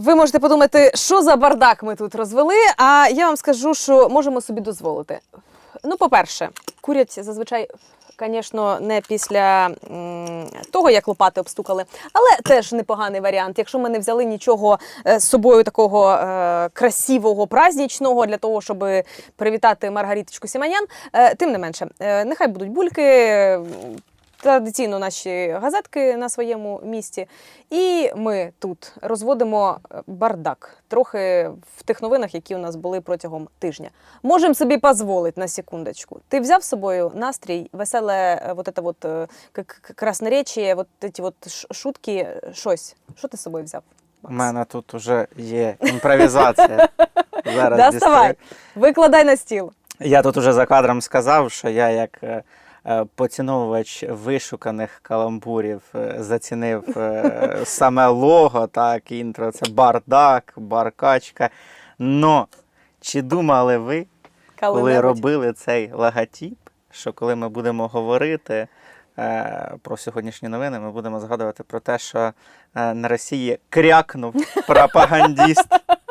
Ви можете подумати, що за бардак ми тут розвели. А я вам скажу, що можемо собі дозволити. Ну, по-перше, курять зазвичай. Звісно, не після того, як лопати обстукали, але теж непоганий варіант. Якщо ми не взяли нічого е, з собою такого е, красивого, празднічного для того, щоб привітати Маргариточку Сіманян, е, тим не менше, нехай будуть бульки, традиційно наші газетки на своєму місці. І ми тут розводимо е, бардак трохи в тих новинах, які у нас були протягом тижня. Можемо собі дозволити на секундочку. Ти взяв з собою настрій, веселе, е, вот это вот е, красноречие, вот эти вот шутки, щось. Що ти з собою взяв? У мене тут вже є імпровізація. Зараз Доставай, викладай на стіл. Я тут уже за кадром сказав, що я як поціновувач вишуканих каламбурів е, зацінив е, саме лого, так, інтро, це бардак, баркачка. Но чи думали ви, коли робили цей логотип, що коли ми будемо говорити е, про сьогоднішні новини, ми будемо згадувати про те, що е, на Росії крякнув пропагандіст.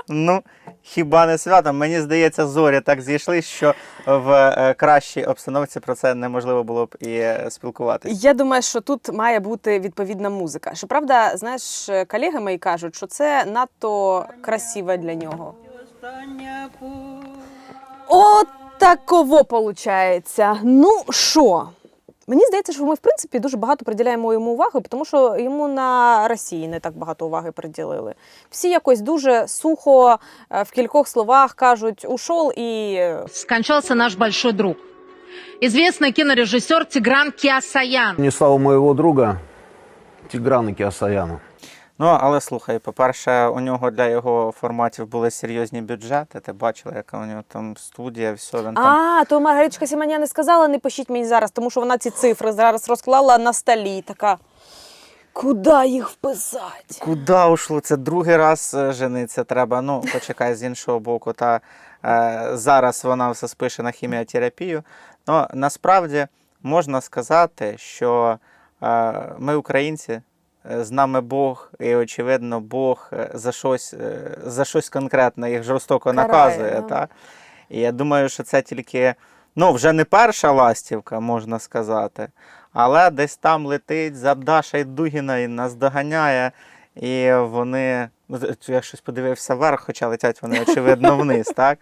Ну, хіба не свято? Мені здається, зорі так зійшли, що в е, кращій обстановці про це неможливо було б і е, спілкуватися. Я думаю, що тут має бути відповідна музика. Щоправда, знаєш, колеги мої кажуть, що це надто красиво для нього. От таково виходить. Ну що? Мені здається, що ми в принципі дуже багато приділяємо йому уваги, тому що йому на Росії не так багато уваги приділили. Всі якось дуже сухо е, в кількох словах кажуть ушов і скончався наш большой друг. Известный кинорежиссер Тигран Киасаян. Не слава моего друга Тиграна Киасаяна. Ну, але слухай, по-перше, у нього для його форматів були серйозні бюджети. Ти бачила, яка у нього там студія, все він там. А, то Маргаричка Сіманя не сказала, не пишіть мені зараз, тому що вона ці цифри зараз розклала на столі. Така. Куди їх вписати? Куди ушло? Це другий раз е, жениться треба. Ну, почекай з іншого боку. Та е, зараз вона все спише на хіміотерапію. Ну, насправді можна сказати, що е, ми, українці, з нами Бог, і очевидно, Бог е, за щось, е, за щось конкретне їх жорстоко Карає, наказує. да. Та? І я думаю, що це тільки ну, вже не перша ластівка, можна сказати, але десь там летить за Даша Дугіна і нас доганяє. І вони, ну, я щось подивився вверх, хоча летять вони, очевидно, вниз. так?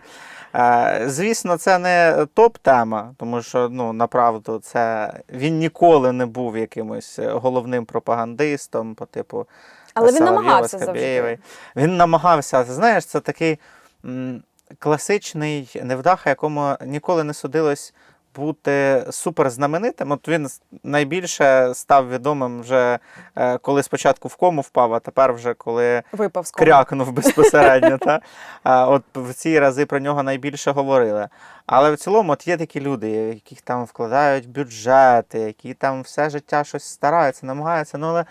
Е, Звісно, це не топ-тема, тому що ну, направду це він ніколи не був якимось головним пропагандистом по типу Але він намагався завжди. Він намагався. Знаєш, це такий м, класичний невдаха, якому ніколи не судилось бути суперзнаменитим. От він найбільше став відомим вже е, коли спочатку в кому впав, а тепер вже коли Випав з кома. крякнув безпосередньо. Та? От в ці рази про нього найбільше говорили. Але в цілому от є такі люди, яких там вкладають бюджети, які там все життя щось стараються, намагаються, ну але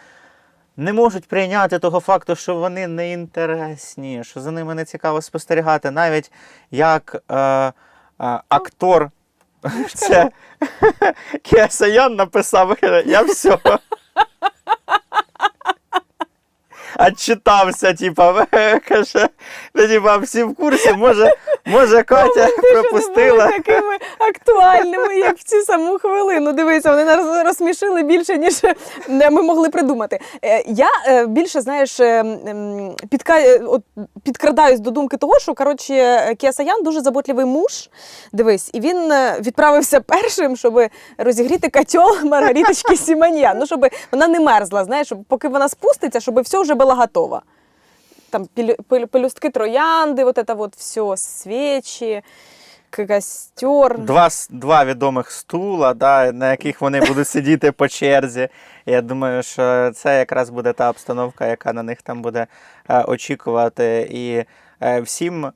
не можуть прийняти того факту, що вони не інтересні, що за ними не цікаво спостерігати, навіть як е, е, актор. Це Кіасаян написав, я все. Отчитався, типа, каже, ну, типа, всі в курсі, може, може Катя Ти пропустила. були такими актуальними, як в цю саму хвилину. Дивися, вони нас розсмішили більше, ніж е, ми могли придумати. Е, Я е, більше, знаєш, підка... от, підкрадаюсь до думки того, що коротше, Кіасаян дуже заботливий муж. Дивись, і він відправився першим, щоб розігріти котел Маргариточки Сіманьян. Ну, щоб вона не мерзла, знаєш, поки вона спуститься, щоб все вже було готово. Там пелю- пелю- пелюстки троянди, вот это вот все, свечі, костер. Два, два відомих стула, да, на яких вони будуть сидіти по черзі. Я думаю, що це якраз буде та обстановка, яка на них там буде е, очікувати. І е, всім е,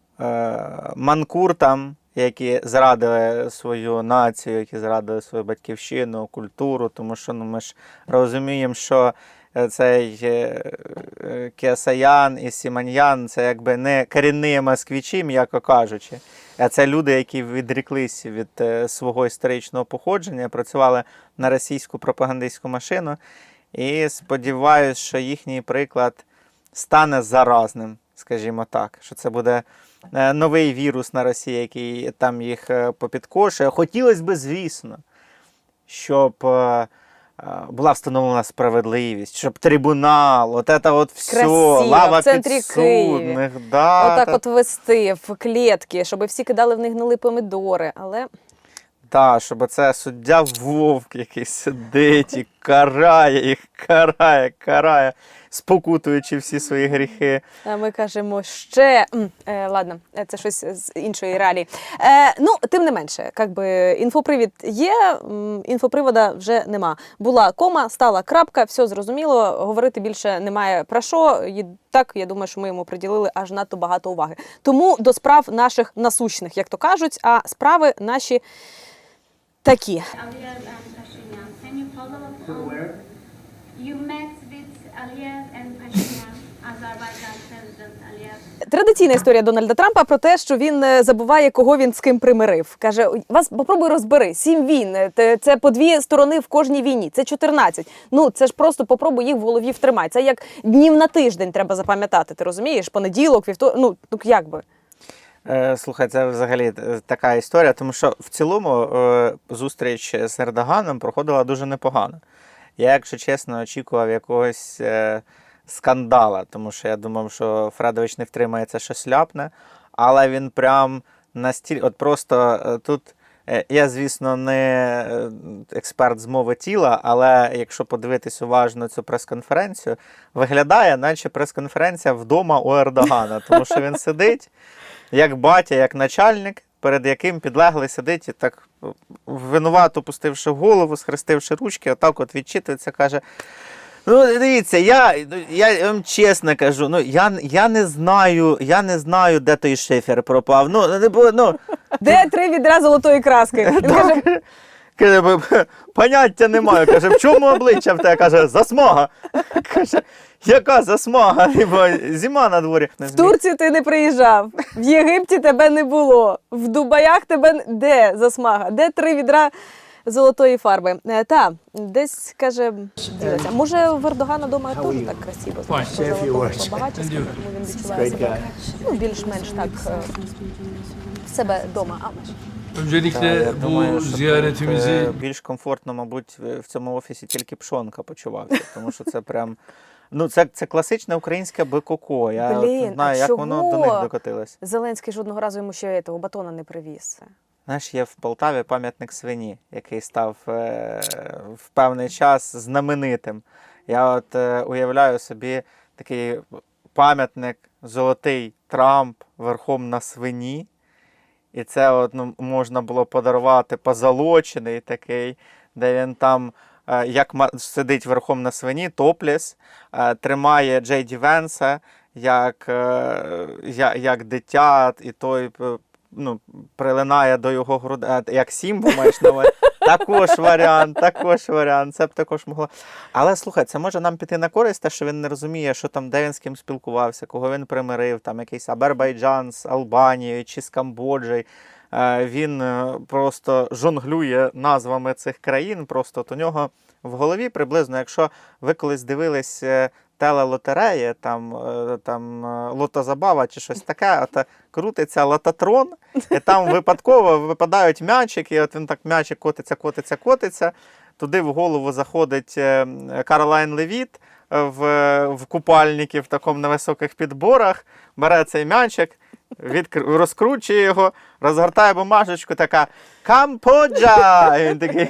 манкуртам, які зрадили свою націю, які зрадили свою батьківщину, культуру, тому що ну, ми ж розуміємо, що цей е, е, і Сіманьян це якби не корінні москвичі, м'яко кажучи. А це люди, які відріклись від е, свого історичного походження, працювали на російську пропагандистську машину. І сподіваюся, що їхній приклад стане заразним скажімо так, що це буде е, новий вірус на Росії, який там їх е, попідкошує. Хотілося б, звісно, щоб е, е, була встановлена справедливість, щоб трибунал, от це от все, Красиво, лава в центрі підсудних. Да, Отак та- от вести в клітки, щоб всі кидали в них гнили помідори. Але Та, щоб це суддя вовк, який сидить і карає їх, карає, карає, спокутуючи всі свої гріхи. А ми кажемо ще. Е, ладно, е, це щось з іншої реалії. Е, ну, тим не менше, як би інфопривід є, інфопривода вже нема. Була кома, стала крапка, все зрозуміло. Говорити більше немає про що. І так, я думаю, що ми йому приділили аж надто багато уваги. Тому до справ наших насущних, як то кажуть, а справи наші такі. On? You met Традиційна історія Дональда Трампа про те, що він е, забуває, кого він з ким примирив. Каже: вас попробуй розбери. Сім війн. е, Це по дві сторони в кожній війні. Це 14. Ну це ж просто попробуй їх в голові втримай. Це як днів на тиждень треба запам'ятати. Ти розумієш? Понеділок, вівторок. Ну ну як би. Е, Слухай, це взагалі така історія, тому що в цілому зустріч з Ердоганом проходила дуже непогано. Я, якщо чесно, очікував якогось е, скандала, тому що я думав, що Фредович не втримається, щось ляпне, але він прям настільки, от просто е, тут. е, Я, звісно, не е, експерт з мови тіла, але якщо подивитись уважно цю прес-конференцію, виглядає, наче прес-конференція вдома у Ердогана, тому що він сидить як батя, як начальник, перед яким підлеглий сидить і так е, винувато пустивши голову, схрестивши ручки, отак от відчитується, каже. Ну, дивіться, я, ну, я вам чесно кажу, ну я, я не знаю, я не знаю, де той шифер пропав. Ну, не ну, Де три відра золотої краски? Він каже, каже, «Б- б- поняття немає. Каже, в чому обличчя в тебе? Каже, засмага. Каже, яка засмага? Зима на дворі. В Турцію ти не приїжджав, в Єгипті тебе не було, в Дубаях тебе де засмага? Де три відра золотої фарби? Е, Та десь каже, ділиться. Може, в Ердогана вдома теж так красиво, багатству, тому він відчуває себе ну, більш-менш так е, в себе вдома. А Öncelikle я bu думаю, що тут, е, більш комфортно, мабуть, в цьому офісі тільки Пшонка почувався, тому що це прям. Ну, це, це класичне українське бикоко. Я от Блін, не знаю, а як воно до чого? них докотилось. Зеленський жодного разу йому ще того батона не привіз. Знаєш, є в Полтаві пам'ятник свині, який став е, в певний час знаменитим. Я от е, уявляю собі такий пам'ятник золотий Трамп верхом на свині. І це от, ну, можна було подарувати позолочений такий, де він там е, як сидить верхом на свині, топліс, е, тримає Джей Ді Венса як, е, я- як дитя, і той ну, прилинає до його груди, як Сімбу маєш на увазі. Також варіант, також варіант. Це б також могло. Але слухай, це може нам піти на користь, те, що він не розуміє, що там, де він з ким спілкувався, кого він примирив, там якийсь Абербайджан з Албанією чи з Камбоджею. Е, Він е, просто жонглює назвами цих країн. Просто от у нього в голові приблизно, якщо ви колись дивились е, телелотереї, там, е, там е, лотозабава чи щось таке, от е, крутиться лототрон, і там випадково випадають м'ячики, і от він так м'ячик котиться, котиться, котиться. Туди в голову заходить Каролайн Левіт в, в купальникі в такому на високих підборах, бере цей м'ячик, відкр... розкручує його, розгортає бумажечку, така Камподжа! І він такий,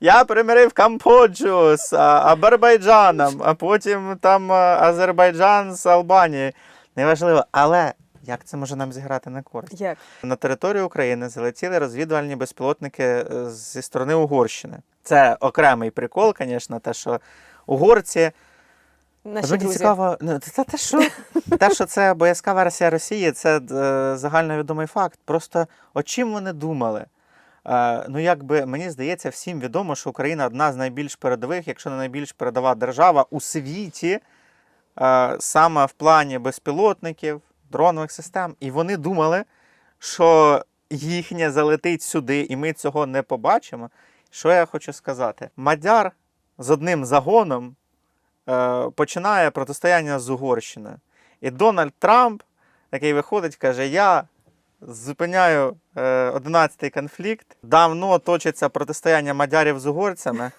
я примирив Камподжу з Азербайджаном, а потім там Азербайджан з Албанією. Неважливо, але як це може нам зіграти на користь? Як? На територію України залетіли розвідувальні безпілотники е, зі сторони Угорщини. Це окремий прикол, звісно, те, що угорці. Наші Мені друзі. цікаво, ну, те, те, що, те, що це боязка версія Росії, це е, загальновідомий факт. Просто о чим вони думали? Е, ну, якби мені здається, всім відомо, що Україна одна з найбільш передових, якщо не найбільш передова держава у світі, е, саме в плані безпілотників, дронових систем. І вони думали, що їхнє залетить сюди, і ми цього не побачимо. Що я хочу сказати? Мадяр з одним загоном починає протистояння з Угорщиною. І Дональд Трамп такий виходить, каже: Я зупиняю е, 11-й конфлікт. Давно точиться протистояння мадярів з угорцями.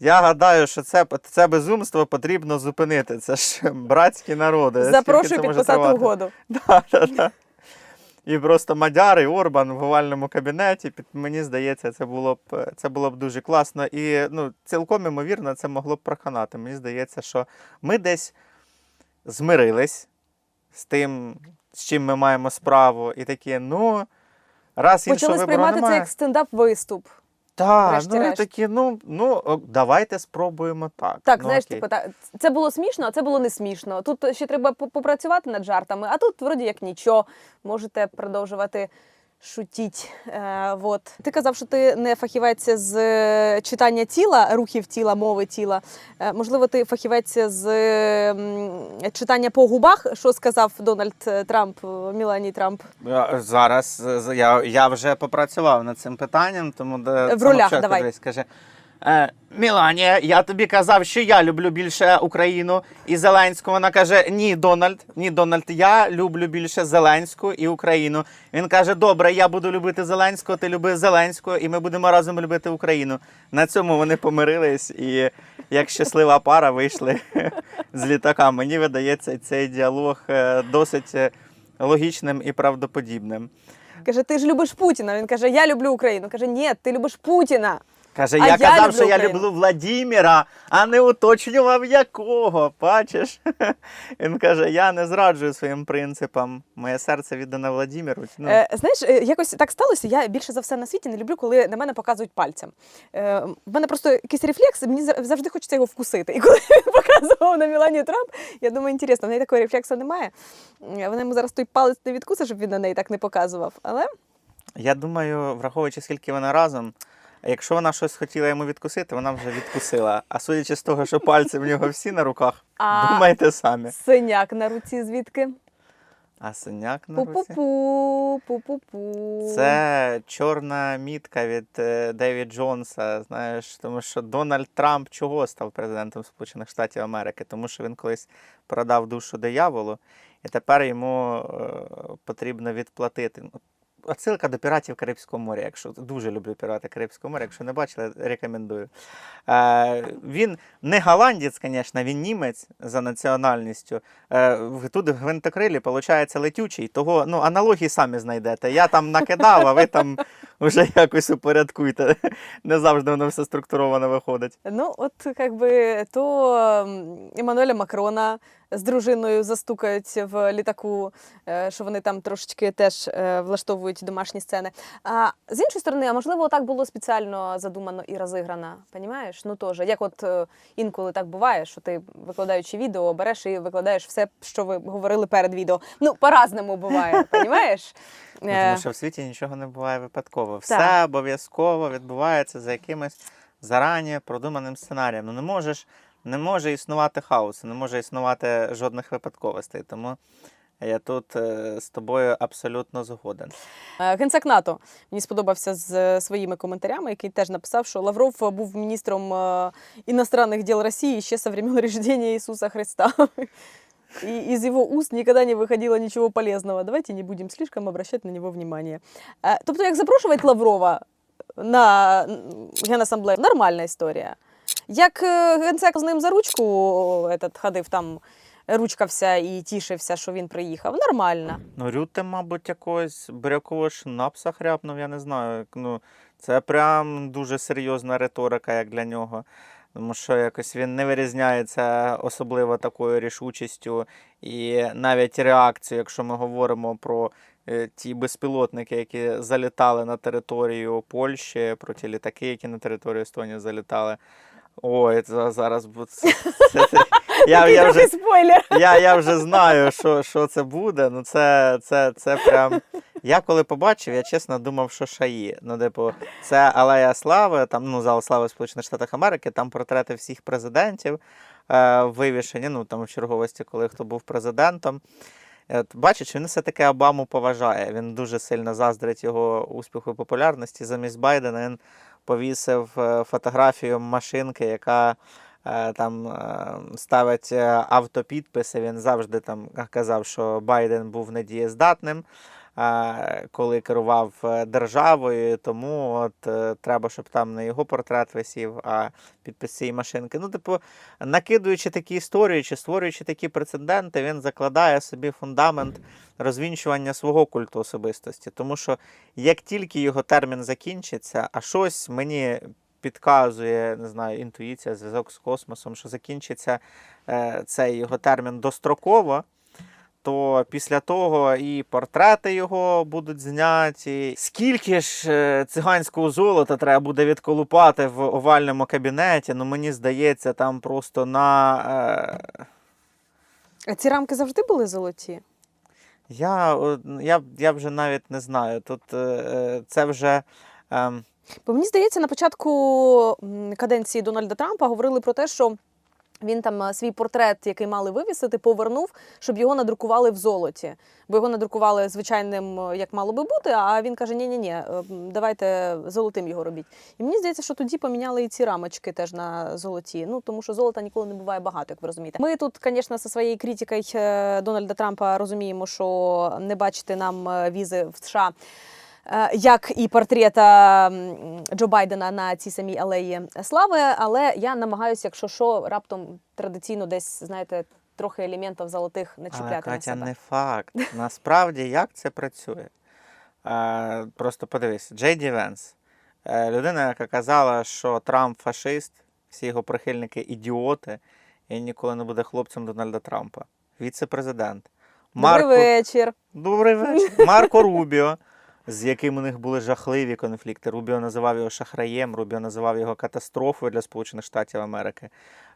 Я гадаю, що це, це безумство потрібно зупинити. Це ж братські народи. Запрошую підписати тривати? угоду. Да, да, да. І просто Мадяр і Орбан в овальному кабінеті. Мені здається, це було б це було б дуже класно. І ну, цілком імовірно, це могло б проканати. Мені здається, що ми десь змирились з тим, з чим ми маємо справу, і такі, ну, раз іншого Почали вибору сприймати це як стендап-виступ. Так, ну і такі, ну, ну давайте спробуємо так. Так, ну, знаєш, окей. типу, так, це було смішно, а це було не смішно. Тут ще треба попрацювати над жартами, а тут вроді як нічого. Можете продовжувати шутіть. Е, вот. Ти казав, що ти не фахівець з е, читання тіла, рухів тіла, мови тіла. Е, можливо, ти фахівець з е, читання по губах, що сказав Дональд е, Трамп, Мілані Трамп. Зараз я, я вже попрацював над цим питанням, тому де В ролях давай. Скаже, е, Міланія, я тобі казав, що я люблю більше Україну і Зеленську. Вона каже: Ні, Дональд, ні, Дональд, я люблю більше Зеленську і Україну. Він каже: Добре, я буду любити Зеленського, ти люби Зеленського, і ми будемо разом любити Україну. На цьому вони помирились і як щаслива пара вийшли з літака. Мені видається цей діалог е, досить е, логічним і правдоподібним. Каже, ти ж любиш Путіна. Він каже, я люблю Україну. Каже, ні, ти любиш Путіна. Каже, я я казав, люблю що я Україну. люблю Владіміра, а не уточнював якого. Бачиш? Він каже: я не зраджую своїм принципам. Моє серце віддане Владіміру. Ну, Е, знаєш, е, якось так сталося. Я більше за все на світі не люблю, коли на мене показують пальцем. Е, в мене просто якийсь рефлекс, мені за- завжди хочеться його вкусити. І коли він показував на Мілані Трамп, я думаю, інтересно, в неї такого рефлексу немає. Е, Вона йому зараз той палець не відкусить, щоб він на неї так не показував. Але Я думаю, враховуючи, скільки вони разом. Якщо вона щось хотіла йому відкусити, вона вже відкусила. А судячи з того, що пальці в нього всі на руках, А- думайте самі. синяк на руці звідки? А синяк на руці? Пу-пу-пу, пу-пу-пу. Це чорна мітка від е, Деві Джонса. Знаєш, тому що Дональд Трамп чого став президентом Сполучених Штатів Америки? Тому що він колись продав душу дияволу, і тепер йому е, потрібно відплатити. Отсилка до піратів Карибського моря. Якщо дуже люблю пірати Карибського моря, якщо не бачили, рекомендую. Е, він не голландець, звісно, він німець за національністю. Е, тут в гвинтокрилі, виходить, летючий, того ну, аналогії самі знайдете. Я там накидав, а ви там вже якось упорядкуйте. Не завжди воно все структуровано виходить. Ну, от як би то Еммануеля Макрона з дружиною застукають в літаку, е, що вони там трошечки теж е, влаштовують домашні сцени. А з іншої сторони, а можливо, так було спеціально задумано і розіграно. Понімаєш? Ну теж, як от е, інколи так буває, що ти викладаючи відео, береш і викладаєш все, що ви говорили перед відео. Ну, по-разному буває, понімаєш? Ну, Тому що в світі нічого не буває випадково. Все Так. обов'язково відбувається за якимось зарані продуманим сценарієм. Ну не можеш, не може існувати хаосу, не може існувати жодних випадковостей. Тому я тут е, з тобою абсолютно згоден. Е, Генсек НАТО мені сподобався з своїми коментарями, який теж написав, що Лавров був міністром е, іностранних дел Росії ще со времен рождения Ісуса Христа. И из его уст никогда не выходило ничего полезного. Давайте не будем слишком обращать на него внимание. Тобто, як запрошувати Лаврова на Генасамблею, нормальна історія. Як е, генсек з ним за ручку этот, ходив там, ручкався і тішився, що він приїхав, нормально. Ну, Рюте, мабуть, якогось бурякового шнапса хряпнув, я не знаю. Ну, це прям дуже серйозна риторика, як для нього. Тому що якось він не вирізняється особливо такою рішучістю і навіть реакцією, якщо ми говоримо про е, ті безпілотники, які залітали на територію Польщі, про ті літаки, які на територію Естонії залітали. Ой, це зараз буде. Я, я, вже, спойлер. я, я вже знаю, що, що це буде. Ну, це, це, це прям. Я коли побачив, я чесно думав, що шаї. Ну, типу, це Алея Слави, там, ну, зал слави Сполучених Штатах Америки, там портрети всіх президентів е, вивішені, ну там в черговості, коли хто був президентом. Е, бачиш, він все-таки Обаму поважає. Він дуже сильно заздрить його успіху і популярності. Замість Байдена він повісив е, фотографію машинки, яка е, там е, ставить автопідписи. Він завжди там казав, що Байден був недієздатним. Коли керував е, державою, тому от е, треба, щоб там не його портрет висів, а підпис цієї машинки. Ну, типу, накидуючи такі історії чи створюючи такі прецеденти, він закладає собі фундамент розвінчування свого культу особистості. Тому що як тільки його термін закінчиться, а щось мені підказує, не знаю, інтуїція, зв'язок з космосом, що закінчиться е, цей його термін достроково. То після того і портрети його будуть зняті. Скільки ж е, циганського золота треба буде відколупати в овальному кабінеті? Ну мені здається, там просто на е, А ці рамки завжди були золоті? Я, я, я вже навіть не знаю. Тут е, е, це вже. ем, Бо мені здається, на початку каденції Дональда Трампа говорили про те, що він там е, свій портрет, який мали вивісити, повернув, щоб його надрукували в золоті. Бо його надрукували звичайним, е, як мало би бути. А він каже: ні ні ні давайте золотим його робіть. І мені здається, що тоді поміняли і ці рамочки теж на золоті. Ну тому що золота ніколи не буває багато, як ви розумієте. Ми тут, звісно, зі своєю критикою е, Дональда Трампа розуміємо, що не бачити нам візи в США. Е, як і портрета Джо Байдена на цій самій алеї слави. Але я намагаюся, якщо що, раптом традиційно десь, знаєте, трохи елементів золотих не Але чіпляти на Катя, себе. не факт. Насправді, як це працює? Е, просто подивись, Джей Ді Венс, е, людина, яка казала, що Трамп фашист, всі його прихильники ідіоти, і ніколи не буде хлопцем Дональда Трампа. Віце-президент. Добрий вечір. Добрий вечір. Марко Рубіо, з яким у них були жахливі конфлікти. Рубіо називав його шахраєм, Рубіо називав його катастрофою для Сполучених Штатів Америки.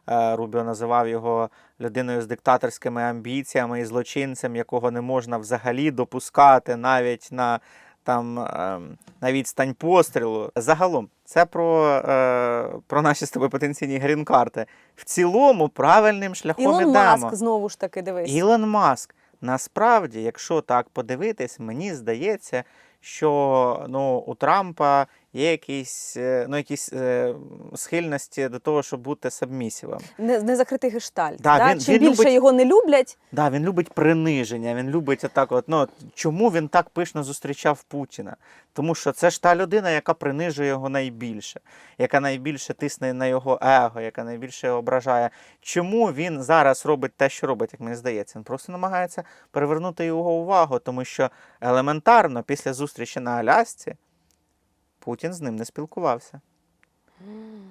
Е, Рубіо називав його людиною з диктаторськими амбіціями і злочинцем, якого не можна взагалі допускати навіть на. Там ем, на відстань пострілу. Загалом, це про, е, про наші з тобою потенційні грін-карти. В цілому правильним шляхом Ілон ідемо. Маск знову ж таки дивись. Ілон Маск. Насправді, якщо так подивитись, мені здається, що ну, у Трампа є якісь, е, ну, якісь е, схильності до того, щоб бути сабмісівим. Не, не закритий гештальт. Да, да? він- Чим він більше любить- його не люблять, Да, він любить приниження, він любить отак. От, ну, чому він так пишно зустрічав Путіна? Тому що це ж та людина, яка принижує його найбільше, яка найбільше тисне на його его, яка найбільше його ображає. Чому він зараз робить те, що робить, як мені здається? Він просто намагається привернути його увагу, тому що елементарно після зустрічі на Алясці Путін з ним не спілкувався.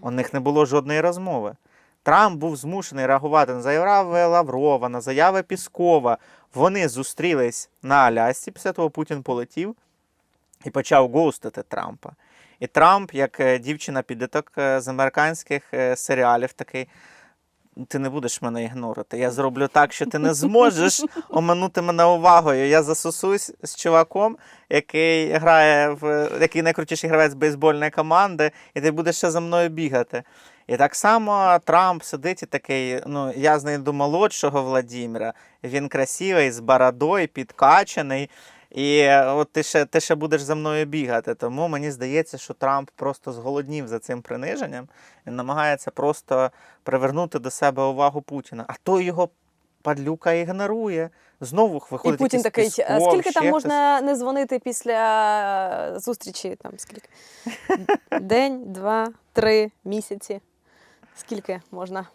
У них не було жодної розмови. Трамп був змушений реагувати на заяви Лаврова, на заяви Піскова. Вони зустрілись на Алясці, після того Путін полетів і почав гоустити Трампа. І Трамп, як е, дівчина-підліток е, з американських е, серіалів, такий. Ти не будеш мене ігнорити. Я зроблю так, що ти не зможеш оминути мене увагою. Я засосусь з чуваком, який грає в який найкрутіший гравець бейсбольної команди, і ти будеш ще за мною бігати. І так само Трамп сидить і такий: ну, я знайду молодшого Владіміра, він красивий, з бородою, підкачаний. І е, от ти ще, ти ще будеш за мною бігати. Тому мені здається, що Трамп просто зголоднів за цим приниженням і намагається просто привернути до себе увагу Путіна. А той його падлюка ігнорує. Знову і виходить Путін такий, Пісков, скільки там хтось». можна не дзвонити після е, зустрічі? Там скільки? День, два, три місяці. Скільки можна?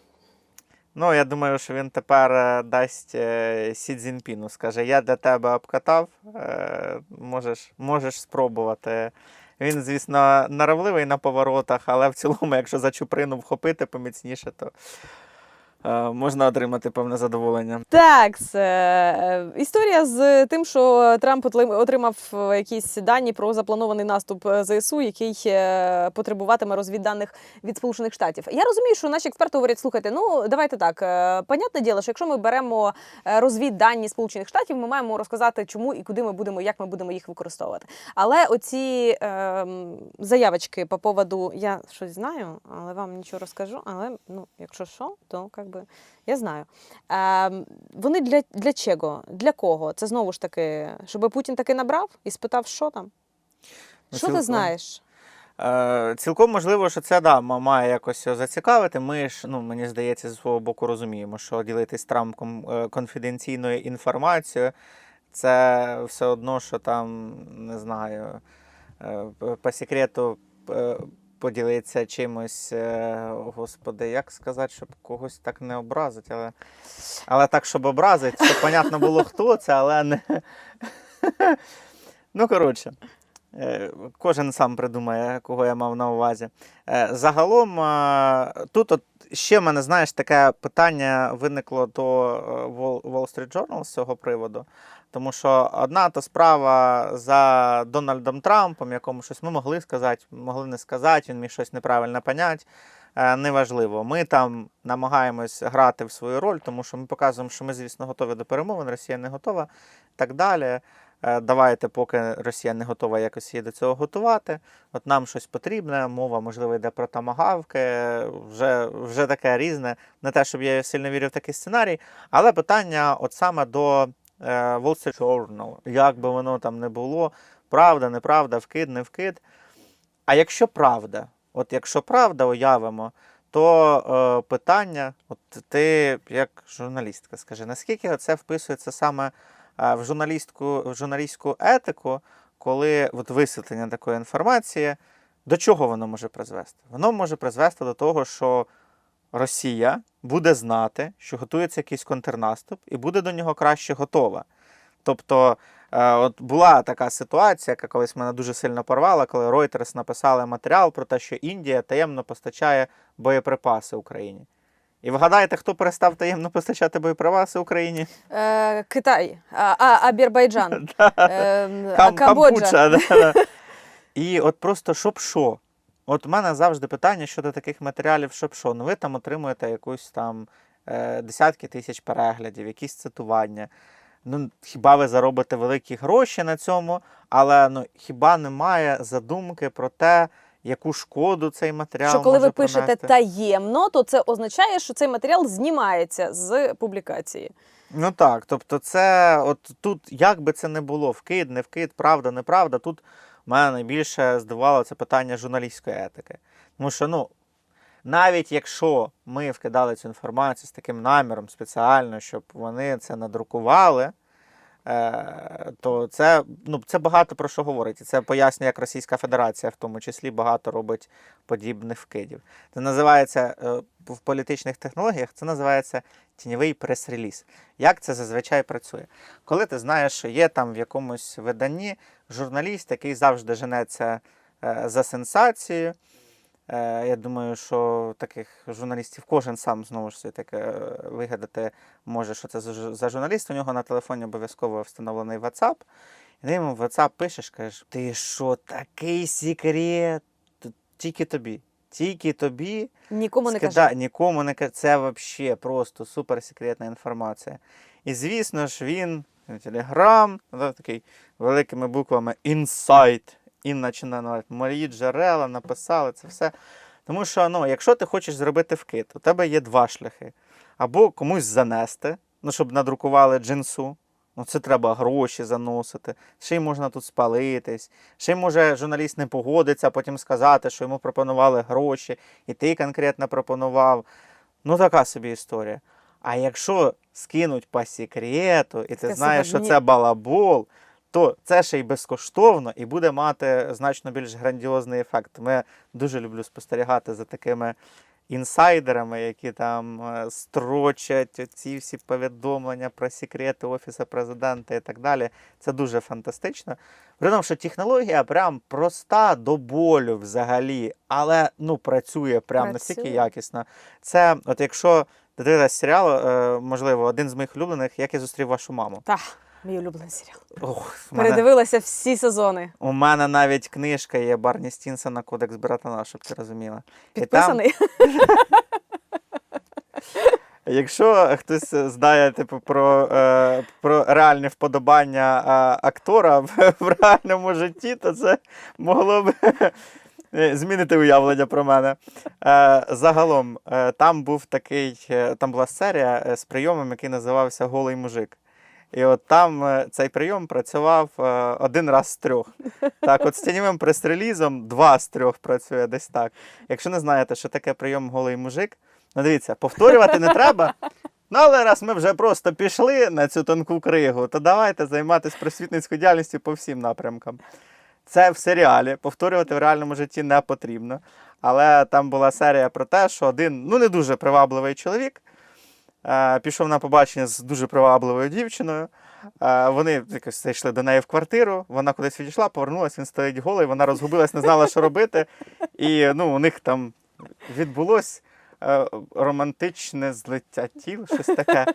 Ну, я думаю, що він тепер е, дасть е, Сі Цзіньпіну, скаже: я для тебе обкатав, е, можеш, можеш спробувати. Він, звісно, наравливий на поворотах, але в цілому, якщо за чуприну вхопити поміцніше, то можна отримати певне задоволення. Так, е, історія з тим, що Трамп отримав е, якісь дані про запланований наступ е, ЗСУ, який е, потребуватиме розвідданих від Сполучених Штатів. Я розумію, що наші експерти говорять: слухайте, ну давайте так. е, Понятне діло, що якщо ми беремо е, розвіддані Сполучених Штатів, ми маємо розказати, чому і куди ми будемо, як ми будемо їх використовувати. Але оці е, заявочки по поводу я щось знаю, але вам нічого розкажу. Але ну, якщо що, то як би я знаю. Е, вони для, для чого? Для кого? Це знову ж таки, щоб Путін таки набрав і спитав, що там? Ну, Що ти знаєш? Е, цілком можливо, що це да, має якось зацікавити. Ми ж, ну, мені здається, зі свого боку розуміємо, що ділитись Трампом е, конфіденційною інформацією це все одно, що там, не знаю, е, по секрету е, поділитися чимось, е, господи, як сказати, щоб когось так не образити, але, але так, щоб образити, щоб понятно було, хто це, але не. Ну, коротше. Е, Кожен сам придумає, кого я мав на увазі. Е, Загалом, тут от ще в мене, знаєш, таке питання виникло до Wall Street Journal з цього приводу. Тому що одна то справа за Дональдом Трампом, якому щось ми могли сказати, могли не сказати, він міг щось неправильно поняти. Е, Неважливо. Ми там намагаємось грати в свою роль, тому що ми показуємо, що ми, звісно, готові до перемовин, Росія не готова, і так далі. Е, Давайте, поки Росія не готова якось її до цього готувати. От нам щось потрібне, мова, можливо, йде про тамагавки, вже, вже таке різне. Не те, щоб я сильно вірив в такий сценарій, але питання от саме до Wall Street Journal, як би воно там не було, правда, неправда, вкид, не вкид. А якщо правда, от якщо правда уявимо, то е, питання, от ти як журналістка, скажи, наскільки це вписується саме е, в журналістську, в журналістську етику, коли от висвітлення такої інформації, до чого воно може призвести? Воно може призвести до того, що Росія буде знати, що готується якийсь контрнаступ, і буде до нього краще готова. Тобто, е, от була така ситуація, яка колись мене дуже сильно порвала, коли Reuters написали матеріал про те, що Індія таємно постачає боєприпаси Україні. І вгадайте, хто перестав таємно постачати боєприпаси Україні? Е, Китай, а, а, Азербайджан, е, Кам- Камбоджа. І от просто щоб що. От в мене завжди питання щодо таких матеріалів, щоб що. Ну ви там отримуєте якусь там е, десятки тисяч переглядів, якісь цитування. Ну, хіба ви заробите великі гроші на цьому, але ну, хіба немає задумки про те, яку шкоду цей матеріал Що коли може ви пишете принести? таємно, то це означає, що цей матеріал знімається з публікації. Ну так, тобто, це от тут, як би це не було, вкид, не вкид, правда, неправда, тут мене найбільше здивувало це питання журналістської етики. Тому що, ну, навіть якщо ми вкидали цю інформацію з таким наміром спеціально, щоб вони це надрукували, то це, ну, це багато про що говорить. І це пояснює, як Російська Федерація в тому числі багато робить подібних вкидів. Це називається е, в політичних технологіях, це називається тіньовий прес-реліз. Як це зазвичай працює? Коли ти знаєш, що є там в якомусь виданні журналіст, який завжди женеться е, за сенсацією. Е, я думаю, що таких журналістів кожен сам знову ж таки е, вигадати може, що це за, журналіст. У нього на телефоні обов'язково встановлений WhatsApp. І йому в WhatsApp пишеш, кажеш, ти що, такий секрет? Тільки тобі. Тільки тобі Нікому не Скида... кажи. Нікому не каже. Це взагалі просто суперсекретна інформація. І звісно ж, він Телеграм, такий великими буквами Insight. І починає мої джерела, написали це все. Тому що, ну, якщо ти хочеш зробити вкид, у тебе є два шляхи. Або комусь занести, ну, щоб надрукували джинсу. Ну, це треба гроші заносити. Ще й можна тут спалитись. Ще й може журналіст не погодиться, а потім сказати, що йому пропонували гроші, і ти конкретно пропонував. Ну, така собі історія. А якщо скинуть по секрету, і ти Таке знаєш, що це балабол, то це ще й безкоштовно і буде мати значно більш грандіозний ефект. Ми дуже люблю спостерігати за такими інсайдерами, які там е, строчать ці всі повідомлення про секрети Офісу президента і так далі. Це дуже фантастично. При тому, що технологія прям проста до болю взагалі, але ну працює прям настільки якісно. Це, от якщо дивитися серіал, е, можливо, один з моїх улюблених, як я зустрів вашу маму. Та, мій улюблений серіал. Ох, в мене, всі сезони. у мене навіть книжка є Барні Стінсона Кодекс братана, щоб ти розуміла. І там, Підписаний. Якщо хтось знає типу, про, е, про реальне вподобання е, актора в, в реальному житті, то це могло б змінити уявлення про мене. Е, загалом, е, там був такий, е, там була серія е, з прийомом, який називався Голий мужик. І от там е, цей прийом працював е, один раз з трьох. Так, от з тіньовим пресрелізом два з трьох працює десь так. Якщо не знаєте, що таке прийом голий мужик, ну дивіться, повторювати не треба. Ну, але раз ми вже просто пішли на цю тонку кригу, то давайте займатися просвітницькою діяльністю по всім напрямкам. Це в серіалі, повторювати в реальному житті не потрібно. Але там була серія про те, що один ну не дуже привабливий чоловік пішов на побачення з дуже привабливою дівчиною. Е, вони якось зайшли до неї в квартиру, вона кудись відійшла, повернулася, він стоїть голий, вона розгубилась, не знала, що робити. І ну, у них там відбулось е, романтичне злиття тіл, щось таке.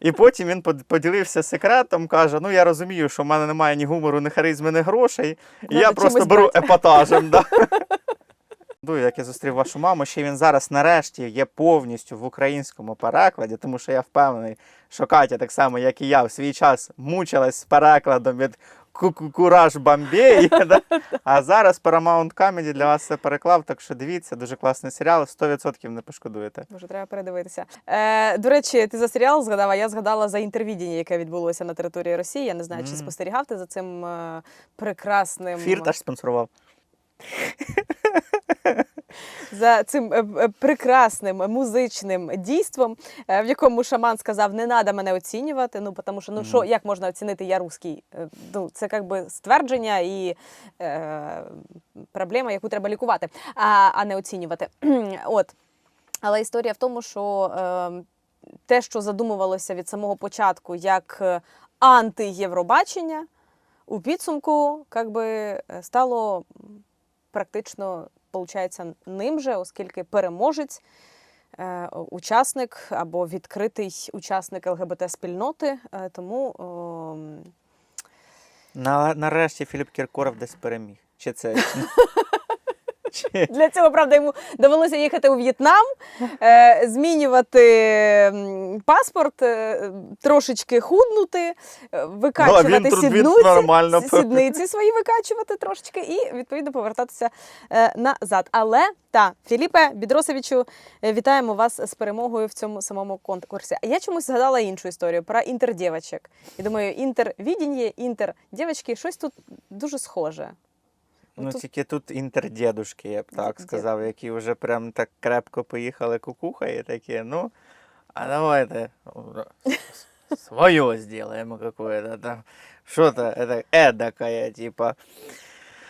І потім він поділився секретом, каже: Ну я розумію, що в мене немає ні гумору, ні харизми, ні грошей. І я просто беру епатажем. Да. Як я зустрів вашу маму, ще він зараз нарешті є повністю в українському перекладі, тому що я впевнений, що Катя, так само, як і я, в свій час мучилась з перекладом від Кураж Бомбей. А зараз Paramount Comedy для вас це переклав, так що дивіться, дуже класний серіал, 100% не пошкодуєте. Може, треба передивитися. Е, до речі, ти за серіал згадав, а я згадала за інтервідіння, яке відбулося на території Росії. Я не знаю, чи спостерігав ти за цим е, прекрасним Фірташ спонсорував. за цим е, е, прекрасним музичним дійством, е, в якому шаман сказав: не треба мене оцінювати. Ну тому що ну що як можна оцінити я русський? Ну це якби ствердження і е, проблема, яку треба лікувати, а, а не оцінювати. От. Але історія в тому, що е, те, що задумувалося від самого початку як антиєвробачення, у підсумку как би, е, стало практично, получається, ним же, оскільки переможець, е, учасник або відкритий учасник ЛГБТ-спільноти. Е, тому На, нарешті Філіп Кіркоров десь переміг. Чи це? Чи... Для цього, правда, йому довелося їхати у В'єтнам, е, змінювати паспорт, е, трошечки худнути, е, викачувати Ну, він тут- він сідниці, нормально сідниці свої викачувати трошечки і відповідно повертатися е, назад. Але та Філіпе Бідросовичу, е, вітаємо вас з перемогою в цьому самому конкурсі. А я чомусь згадала іншу історію про інтердівочок. І думаю, інтервідіння, інтердівочки, щось тут дуже схоже. Ну, тут- тільки тут інтердєдушки, я б так сказав, які вже прям так крепко поїхали кукуха і такі, ну, а давайте свое сделаем какое-то там. Что-то это эдакое, типа.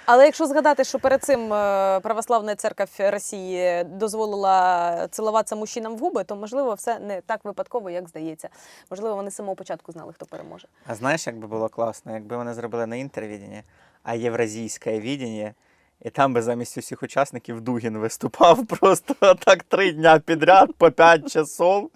Але якщо згадати, що перед цим е, православна церква Росії дозволила цілуватися мужчинам в губи, то можливо все не так випадково, як здається. Можливо, вони з самого початку знали, хто переможе. А знаєш, як би було класно, якби вони зробили не інтервідення, а євразійське відіння, і там би замість усіх учасників Дугін виступав просто так три дня підряд по п'ять часов.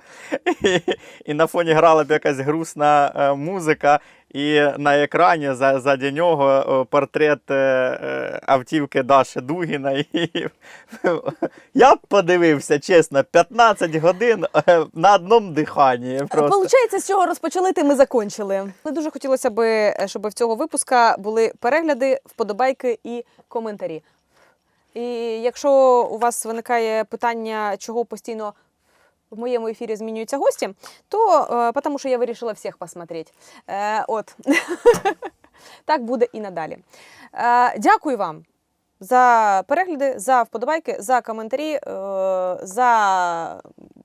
І, і на фоні грала б якась грустна е, музика, і на екрані за, заді нього портрет е, е, автівки Даші Дугіна. І, я б подивився, чесно, 15 годин е, на одному диханні. Просто. Получається, з чого розпочали, тим і закончили. Але дуже хотілося б, щоб в цього випуска були перегляди, вподобайки і коментарі. І якщо у вас виникає питання, чого постійно в моєму ефірі змінюються гості, то е, тому що я вирішила всіх посмотреть. Е, от. так буде і надалі. Е, дякую вам за перегляди, за вподобайки, за коментарі, е, за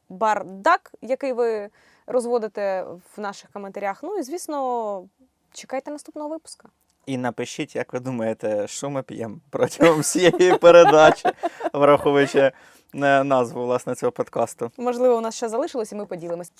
бардак, який ви розводите в наших коментарях. Ну і звісно, чекайте наступного випуска. І напишіть, як ви думаєте, що ми п'ємо протягом всієї передачі, враховуючи назву власне цього подкасту. Можливо, у нас ще залишилось, і ми поділимось.